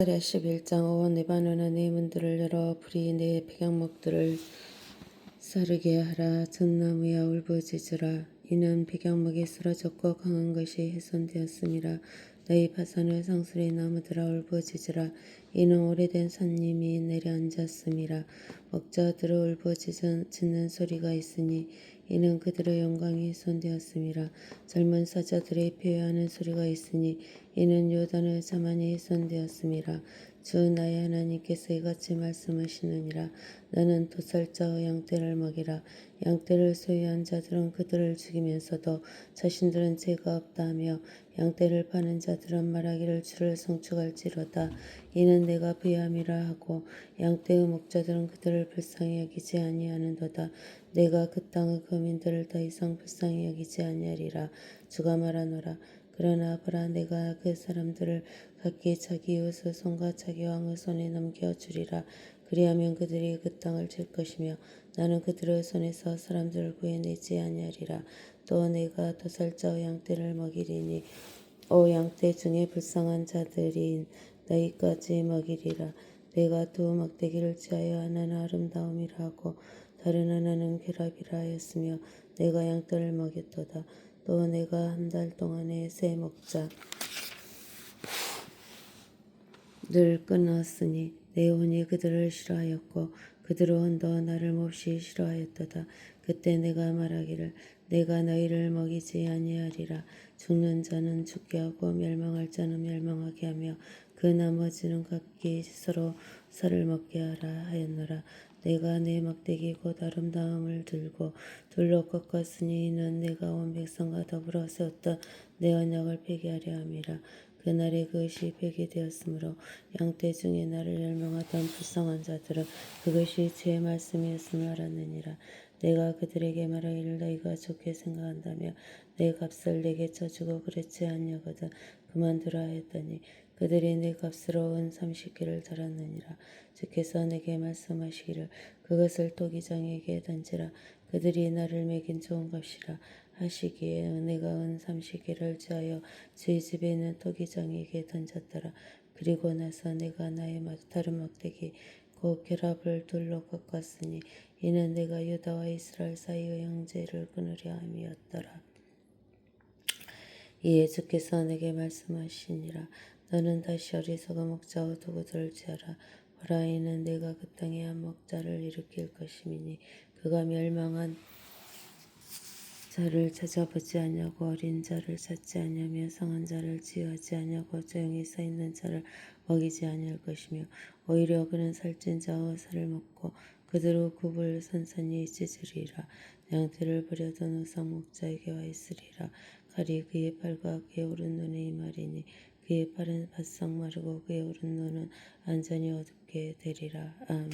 사랴 11장 오 네바노나 네 문들을 열어 불이 네 백양목들을 사르게 하라. 전나무야 울부짖으라. 이는 백양목이 쓰러졌고 강한 것이 훼손되었음이라 너희 파산의 상술의 나무들아 울부짖으라. 이는 오래된 산님이 내려앉았음이라. 목자들을 울부짖는 소리가 있으니 이는 그들의 영광이 훼손되었음이라. 젊은 사자들의 표현하는 소리가 있으니 이는 요단의 자만이 훼손되었음이라 주 나의 하나님께서 이같이 말씀하시느니라. 나는 도살자의 양떼를 먹이라. 양떼를 소유한 자들은 그들을 죽이면서도 자신들은 죄가 없다 하며 양떼를 파는 자들은 말하기를 주를 성축할지로다. 이는 내가 부여함이라 하고 양떼의 목자들은 그들을 불쌍히 여기지 아니하는도다. 내가 그 땅의 거민들을 더 이상 불쌍히 여기지 아니하리라. 주가 말하노라 그러나 보라 내가 그 사람들을 각기 자기 이웃의 손과 자기 왕의 손에 넘겨주리라. 그리하면 그들이 그 땅을 질 것이며 나는 그들의 손에서 사람들을 구해내지 아니하리라. 또 내가 도살자의 양떼를 먹이리니 오 양떼 중에 불쌍한 자들인 너희까지 먹이리라. 내가 두 막대기를 지하여 하나는 아름다움이라 하고 다른 하나는 괴랍이라 하였으며 내가 양떼를 먹였도다 또 내가 한 달 동안에 새 먹자 늘 끊었으니 내 혼이 그들을 싫어하였고 그들의 혼도 나를 몹시 싫어하였도다. 그때 내가 말하기를 내가 너희를 먹이지 아니하리라. 죽는 자는 죽게 하고 멸망할 자는 멸망하게 하며 그 나머지는 각기 서로 살을 먹게 하라 하였노라. 내가 내 막대기 곧 아름다움을 들고 둘로 꺾었으니 이는 내가 온 백성과 더불어 세웠던 내 언약을 폐기하려 함이라. 그날에 그것이 폐기되었으므로 양떼 중에 나를 멸망하던 불쌍한 자들은 그것이 제 말씀이었음을 알았느니라. 내가 그들에게 말하기를 너희가 좋게 생각한다며 내 값을 내게 쳐주고 그렇지 아니하거든 그만두라 했더니 그들이 내 값으로 은 삼십개를 달았느니라. 주께서 내게 말씀하시기를 그것을 토기장에게 던지라. 그들이 나를 매긴 좋은 값이라 하시기에 내가 은 삼십개를 지하여 제 집에 있는 토기장에게 던졌더라. 그리고 나서 내가 나의 막- 다른 막대기 곧 결합을 둘로 꺾었으니 이는 내가 유다와 이스라엘 사이의 형제를 끊으려 함이었더라. 이에 주께서 내게 말씀하시니라 너는 다시 어리석은 목자와 도구들을 지어라 보라 이는 내가 그 땅에 한 목자를 일으킬 것임이니 그가 멸망한 자를 찾아보지 아니하고 어린 자를 찾지 아니하며 성한 자를 지어하지 아니하고 조용히 서 있는 자를 먹이지 아니할 것이며 오히려 그는 살찐 자와 살을 먹고 그대로 굽을 선선히 찢으리라. 양떼를 버려둔 우상 목자에게 와 있으리라. 칼이 그의 팔과 그의 오른 눈에 임하리니 그의 팔은 바싹 마르고 그의 오른 눈은 완전히 어둡게 되리라. 아멘